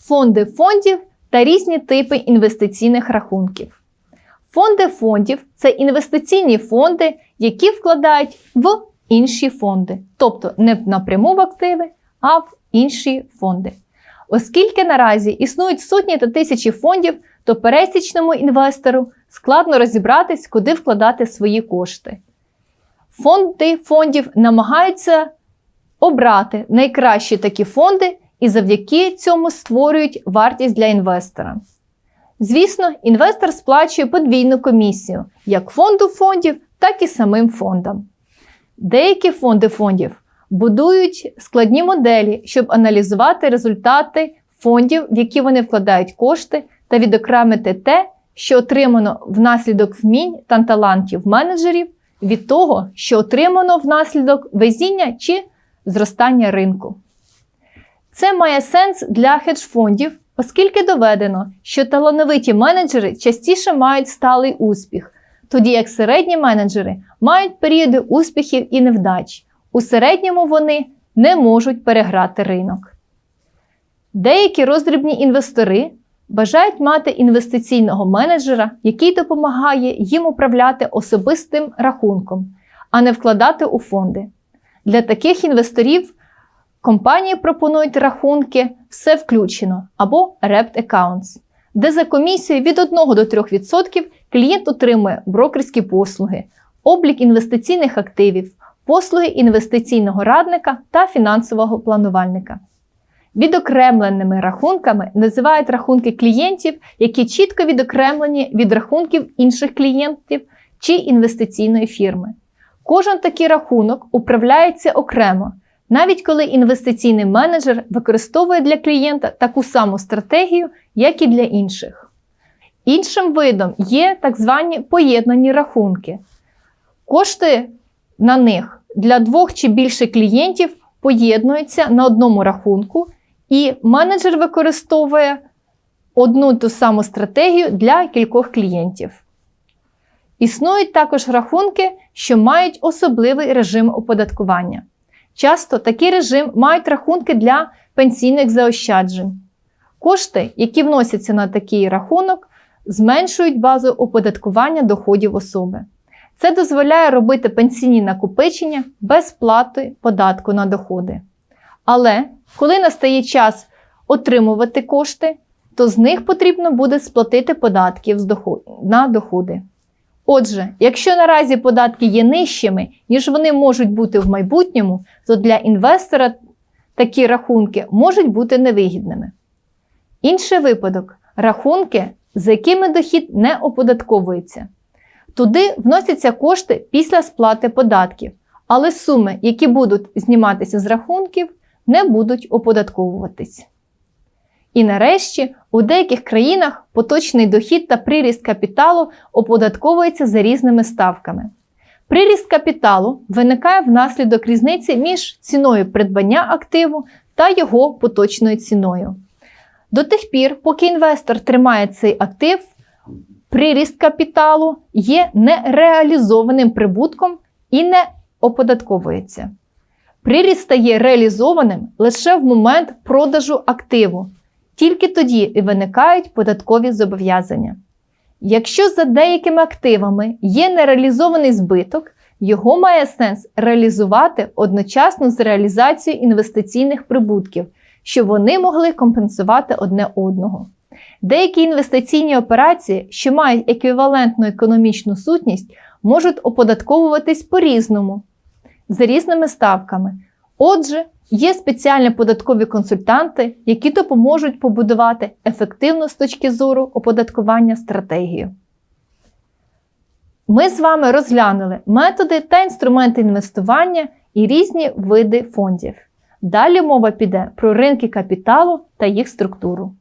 фонди фондів та різні типи інвестиційних рахунків. Фонди фондів це інвестиційні фонди, які вкладають в інші фонди, тобто не напряму в активи, а в інші фонди. Оскільки наразі існують сотні та тисячі фондів, то пересічному інвестору складно розібратись, куди вкладати свої кошти. Фонди фондів намагаються обрати найкращі такі фонди і завдяки цьому створюють вартість для інвестора. Звісно, інвестор сплачує подвійну комісію як фонду фондів, так і самим фондам. Деякі фонди фондів будують складні моделі, щоб аналізувати результати фондів, в які вони вкладають кошти, та відокремити те, що отримано внаслідок вмінь та талантів менеджерів від того, що отримано внаслідок везіння чи зростання ринку. Це має сенс для хедж-фондів, оскільки доведено, що талановиті менеджери частіше мають сталий успіх, тоді як середні менеджери мають періоди успіхів і невдач. У середньому вони не можуть переграти ринок. Деякі роздрібні інвестори бажають мати інвестиційного менеджера, який допомагає їм управляти особистим рахунком, а не вкладати у фонди. Для таких інвесторів компанії пропонують рахунки все включено або Rept Accounts, де за комісією від 1 до 3% клієнт отримує брокерські послуги, облік інвестиційних активів, послуги інвестиційного радника та фінансового планувальника. Відокремленими рахунками називають рахунки клієнтів, які чітко відокремлені від рахунків інших клієнтів чи інвестиційної фірми. Кожен такий рахунок управляється окремо, навіть коли інвестиційний менеджер використовує для клієнта таку саму стратегію, як і для інших. Іншим видом є так звані поєднані рахунки. Кошти на них для двох чи більше клієнтів поєднуються на одному рахунку, і менеджер використовує одну ту саму стратегію для кількох клієнтів. Існують також рахунки, що мають особливий режим оподаткування. Часто такий режим мають рахунки для пенсійних заощаджень. Кошти, які вносяться на такий рахунок, зменшують базу оподаткування доходів особи. Це дозволяє робити пенсійні накопичення без плати податку на доходи. Але коли настає час отримувати кошти, то з них потрібно буде сплатити податків на доходи. Отже, якщо наразі податки є нижчими, ніж вони можуть бути в майбутньому, то для інвестора такі рахунки можуть бути невигідними. Інший випадок рахунки, за якими дохід не оподатковується. Туди вносяться кошти після сплати податків, але суми, які будуть зніматися з рахунків, не будуть оподатковуватись. І нарешті, у деяких країнах поточний дохід та приріст капіталу оподатковується за різними ставками. Приріст капіталу виникає внаслідок різниці між ціною придбання активу та його поточною ціною. До тих пір, поки інвестор тримає цей актив, приріст капіталу є нереалізованим прибутком і не оподатковується. Приріст стає реалізованим лише в момент продажу активу. Тільки тоді і виникають податкові зобов'язання. Якщо за деякими активами є нереалізований збиток, його має сенс реалізувати одночасно з реалізацією інвестиційних прибутків, щоб вони могли компенсувати одне одного. Деякі інвестиційні операції, що мають еквівалентну економічну сутність, можуть оподатковуватись по-різному, за різними ставками. Отже, є спеціальні податкові консультанти, які допоможуть побудувати ефективну з точки зору оподаткування стратегію. Ми з вами розглянули методи та інструменти інвестування і різні види фондів. Далі мова піде про ринки капіталу та їх структуру.